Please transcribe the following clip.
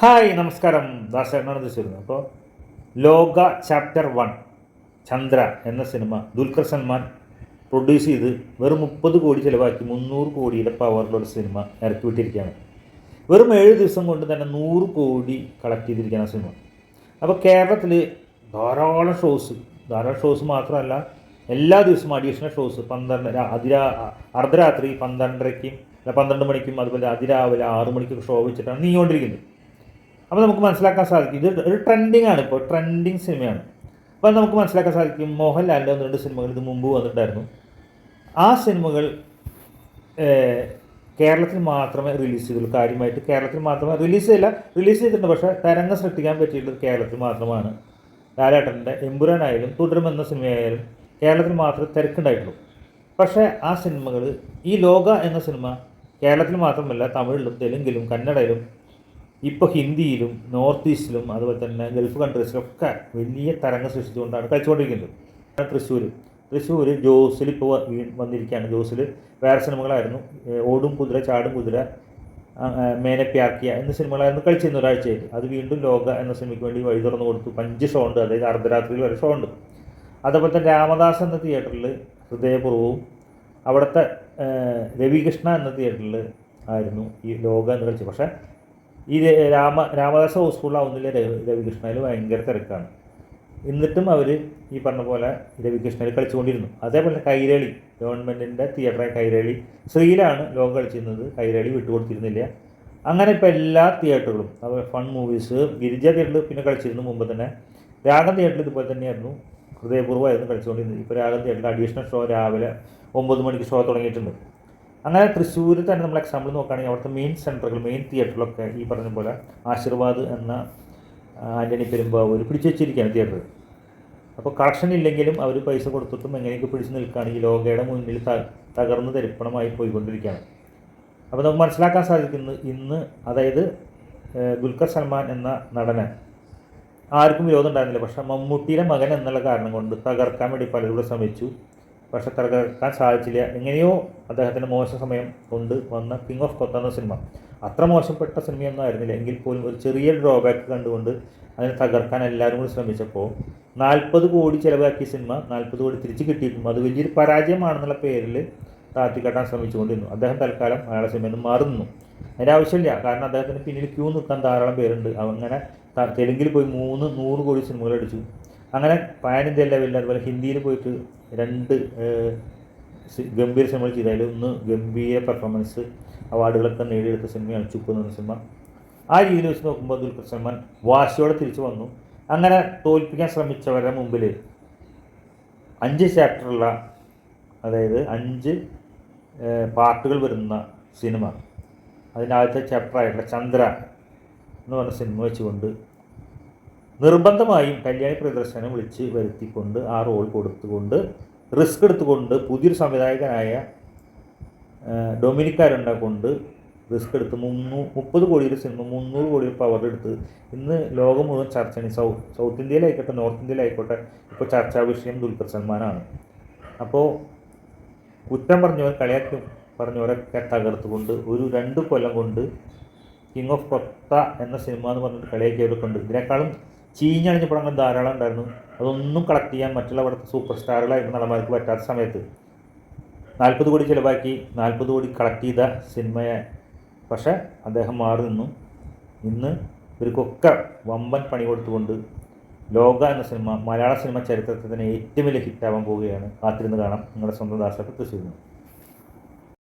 Hi നമസ്കാരം. ദാസേട്ടനാണ് തൃശ്ശൂരുന്നത് അപ്പോൾ ലോക ചാപ്റ്റർ വൺ ചന്ദ്ര എന്ന സിനിമ ദുൽഖർ സൽമാൻ പ്രൊഡ്യൂസ് ചെയ്ത് വെറും മുപ്പത് കോടി ചിലവാക്കി മുന്നൂറ് കോടിയുടെ പവറിലുള്ള സിനിമ ഇറക്കി വിട്ടിരിക്കുകയാണ് വെറും ഏഴ് ദിവസം കൊണ്ട് തന്നെ നൂറ് കോടി കളക്ട് ചെയ്തിരിക്കുകയാണ് സിനിമ. അപ്പോൾ കേരളത്തിൽ ധാരാളം ഷോസ് ധാരാളം ഷോസ് മാത്രമല്ല എല്ലാ ദിവസവും അഡീഷണൽ ഷോസ് പന്ത്രണ്ട് അതിരാ അർദ്ധരാത്രി പന്ത്രണ്ടരയ്ക്കും അല്ല പന്ത്രണ്ട് മണിക്കും അതുപോലെ അതിരാവിലെ ആറു മണിക്കൊക്കെ ഷോ വെച്ചിട്ടാണ് നീങ്ങിക്കൊണ്ടിരിക്കുന്നത്. അപ്പോൾ നമുക്ക് മനസ്സിലാക്കാൻ സാധിക്കും. ഇത് ഒരു ട്രെൻഡിങ് ആണ് ഇപ്പോൾ ട്രെൻഡിങ് സിനിമയാണ് അപ്പോൾ നമുക്ക് മനസ്സിലാക്കാൻ സാധിക്കും. മോഹൻലാലിന്റെ ഒന്ന് രണ്ട് സിനിമകൾ ഇത് മുമ്പ് വന്നിട്ടുണ്ടായിരുന്നു. ആ സിനിമകൾ കേരളത്തിൽ മാത്രമേ റിലീസ് ചെയ്തുള്ളൂ. കാര്യമായിട്ട് കേരളത്തിൽ മാത്രമേ റിലീസ് ചെയ്യില്ല. റിലീസ് ചെയ്തിട്ടുണ്ട്. പക്ഷേ തരംഗം സൃഷ്ടിക്കാൻ പറ്റിയിട്ടുള്ളത് കേരളത്തിൽ മാത്രമാണ്. ലാലേട്ടന്റെ എമ്പുരാനായാലും തുടരുമെന്ന സിനിമയായാലും കേരളത്തിൽ മാത്രമേ തിരക്കുണ്ടായിട്ടുള്ളൂ. പക്ഷേ ആ സിനിമകൾ ഈ ലോക എന്ന സിനിമ കേരളത്തിൽ മാത്രമല്ല തമിഴിലും തെലുങ്കിലും കന്നഡയിലും ഇപ്പോൾ ഹിന്ദിയിലും നോർത്ത് ഈസ്റ്റിലും അതുപോലെ തന്നെ ഗൾഫ് കൺട്രീസിലൊക്കെ വലിയ തരംഗം സൃഷ്ടിച്ചുകൊണ്ടാണ് കളിച്ചുകൊണ്ടിരിക്കുന്നത്. തൃശ്ശൂർ തൃശ്ശൂർ ജോസിൽ ഇപ്പോൾ വന്നിരിക്കുകയാണ്. ജോസിൽ വേറെ സിനിമകളായിരുന്നു. ഓടും കുതിര ചാടും കുതിര ആ, ആ, മേനെ പ്യാക്കിയ എന്ന സിനിമകളായിരുന്നു കളിച്ചിരുന്നു ഒരാഴ്ചയായിട്ട്. അത് വീണ്ടും ലോക എന്ന സിനിമയ്ക്ക് വേണ്ടി വഴി തുറന്നു കൊടുത്തു. പഞ്ച് ഷോ ഉണ്ട് അതായത് അർദ്ധരാത്രിയിൽ വരെ ഷോ ഉണ്ട് അതേപോലെ തന്നെ രാമദാസ് എന്ന തിയേറ്ററിൽ ഹൃദയപൂർവവും അവിടുത്തെ രവികൃഷ്ണ എന്ന തിയേറ്ററിൽ ആയിരുന്നു ഈ ലോക എന്ന് കളിച്ചത്. പക്ഷേ ഈ രാമ രാമദാസ ഹൗസ്ഫുള്ളാവുന്നില്ല രവി രവികൃഷ്ണയിൽ ഭയങ്കര തിരക്കാണ്. എന്നിട്ടും അവർ ഈ പറഞ്ഞ പോലെ രവികൃഷ്ണയിൽ കളിച്ചുകൊണ്ടിരുന്നു. അതേപോലെ കൈരളി ഗവൺമെന്റിന്റെ തിയേറ്ററായ കൈരളി ശ്രീയിലാണ് ലോകം കളിച്ചിരുന്നത് കൈരളി വിട്ടുകൊടുത്തിരുന്നില്ല. അങ്ങനെ ഇപ്പോൾ എല്ലാ തിയേറ്ററുകളും അതുപോലെ ഫൺ മൂവീസ് ഗിരിജ തിയേറ്ററിൽ പിന്നെ കളിച്ചിരുന്നു മുമ്പ് തന്നെ. രാഗം തിയേറ്ററിൽ ഇതുപോലെ തന്നെയായിരുന്നു ഹൃദയപൂർവമായിരുന്നു കളിച്ചുകൊണ്ടിരുന്നത്. ഇപ്പോൾ രാഗം തിയേറ്ററിൽ അഡീഷണൽ ഷോ രാവിലെ ഒമ്പത് മണിക്ക് ഷോ തുടങ്ങിയിട്ടുണ്ട്. അങ്ങനെ തൃശ്ശൂർ തന്നെ നമ്മൾ എക്സാമ്പിൾ നോക്കുകയാണെങ്കിൽ അവിടുത്തെ മെയിൻ സെന്ററുകൾ മെയിൻ തിയേറ്ററിലൊക്കെ ഈ പറഞ്ഞ പോലെ ആശീർവാദ് എന്ന ആന്റണി പെരുമ്പാവൂർ പിടിച്ചു വെച്ചിരിക്കുകയാണ് തിയേറ്റർ അപ്പോൾ കളക്ഷൻ ഇല്ലെങ്കിലും അവർ പൈസ കൊടുത്തിട്ടും എങ്ങനെയൊക്കെ പിടിച്ചു നിൽക്കുകയാണ് ഈ ലോകയുടെ മുന്നിൽ തകർന്ന് തരിപ്പണമായി പോയിക്കൊണ്ടിരിക്കുകയാണ്. അപ്പോൾ നമുക്ക് മനസ്സിലാക്കാൻ സാധിക്കുന്നത് ഇന്ന് അതായത് ദുൽഖർ സൽമാൻ എന്ന നടന് ആർക്കും വിരോധം ഉണ്ടായിരുന്നില്ല. പക്ഷേ മമ്മൂട്ടിയുടെ മകൻ എന്നുള്ള കാരണം കൊണ്ട് തകർക്കാൻ വേണ്ടി പലരും ശ്രമിച്ചു. പക്ഷെ തകർക്കാൻ സാധിച്ചില്ല. എങ്ങനെയോ അദ്ദേഹത്തിന്റെ മോശം സമയം കൊണ്ട് വന്ന കിങ് ഓഫ് കൊത്ത എന്ന സിനിമ. അത്ര മോശപ്പെട്ട സിനിമയൊന്നും ആയിരുന്നില്ല. എങ്കിൽ പോലും ഒരു ചെറിയ ഡ്രോബാക്ക് കണ്ടുകൊണ്ട് അതിനെ തകർക്കാൻ എല്ലാവരും കൂടി ശ്രമിച്ചപ്പോൾ നാൽപ്പത് കോടി ചിലവാക്കിയ സിനിമ നാൽപ്പത് കോടി തിരിച്ച് കിട്ടിയിട്ടും അത് വലിയൊരു പരാജയമാണെന്നുള്ള പേരിൽ താഴ്ത്തിക്കെട്ടാൻ ശ്രമിച്ചുകൊണ്ടിരുന്നു. അദ്ദേഹം തൽക്കാലം മലയാള സിനിമയിൽ നിന്ന് മാറുന്നു അതിന്റെ ആവശ്യമില്ല. കാരണം അദ്ദേഹത്തിന് പിന്നിൽ ക്യൂ നിൽക്കാൻ ധാരാളം പേരുണ്ട്. അങ്ങനെ തെലുങ്കിൽ പോയി മൂന്ന് നൂറ് കോടി സിനിമകൾ അടിച്ചു. അങ്ങനെ പാൻ ഇന്ത്യ ലെവലിൽ അതുപോലെ ഹിന്ദിയിൽ പോയിട്ട് രണ്ട് ഗംഭീര സിനിമകൾ ചെയ്താൽ ഒന്ന് ഗംഭീര പെർഫോമൻസ് അവാർഡുകളൊക്കെ നേടിയെടുത്ത സിനിമയാണ് ചുപ്പ് എന്ന സിനിമ. ആ രീതിയിൽ വെച്ച് നോക്കുമ്പോൾ ദുൽഖർ സൽമാൻ വാശിയോടെ തിരിച്ചു വന്നു. അങ്ങനെ തോൽപ്പിക്കാൻ ശ്രമിച്ചവരുടെ മുമ്പിൽ അഞ്ച് ചാപ്റ്ററുള്ള അതായത് അഞ്ച് പാർട്ടുകൾ വരുന്ന സിനിമ. അതിന്റെ ആദ്യത്തെ ചാപ്റ്ററായിട്ടുള്ള ചന്ദ്ര എന്ന് പറഞ്ഞ സിനിമ വെച്ചുകൊണ്ട് നിർബന്ധമായും കല്യാണി പ്രദർശനം വിളിച്ച് വരുത്തിക്കൊണ്ട് ആ റോൾ കൊടുത്തുകൊണ്ട് റിസ്ക് എടുത്തുകൊണ്ട് പുതിയൊരു സംവിധായകനായ ഏഹ്, ഡൊമിനിക് അരുണ്ട കൊണ്ട് റിസ്ക് എടുത്ത് മുന്നൂ മുപ്പത് കോടിയുടെ സിനിമ മുന്നൂറ് കോടി പവർ എടുത്ത് ഇന്ന് ലോകം മുഴുവൻ ചർച്ചയാണ് സൗത്ത് സൗത്ത് ഇന്ത്യയിലായിക്കോട്ടെ നോർത്ത് ഇന്ത്യയിലായിക്കോട്ടെ ഇപ്പോൾ ചർച്ചാ വിഷയം ദുൽഖർ സൽമാനാണ്. അപ്പോൾ കുറ്റം പറഞ്ഞവർ കളിയാക്കി പറഞ്ഞവരൊക്കെ തകർത്തുകൊണ്ട് ഒരു രണ്ട് കൊല്ലം കൊണ്ട് കിങ് ഓഫ് കൊത്ത എന്ന സിനിമ എന്ന് പറഞ്ഞിട്ട് കളിയാക്കിയവരൊക്കെ ഉണ്ട്. ഇതിനേക്കാളും ചീഞ്ഞണിഞ്ഞ പടങ്ങൾ ധാരാളം ഉണ്ടായിരുന്നു. അതൊന്നും കളക്ട് ചെയ്യാൻ മറ്റുള്ള അവിടുത്തെ സൂപ്പർ സ്റ്റാറുകളായിരുന്നു നടന്മാർക്ക് പറ്റാത്ത സമയത്ത്. നാൽപ്പത് കോടി ചിലവാക്കി നാൽപ്പത് കോടി കളക്ട് ചെയ്ത സിനിമയെ പക്ഷേ അദ്ദേഹം മാറി നിന്നു. ഇന്ന് ഇവർക്കൊക്കെ വമ്പൻ പണി കൊടുത്തുകൊണ്ട് ലോക എന്ന സിനിമ മലയാള സിനിമ ചരിത്രത്തിൽ തന്നെ ഏറ്റവും വലിയ ഹിറ്റാവാൻ പോവുകയാണ്. കാത്തിരുന്ന് കാണാം. നിങ്ങളുടെ സ്വന്തം തൃശ്ശൂരിൽ നിന്ന്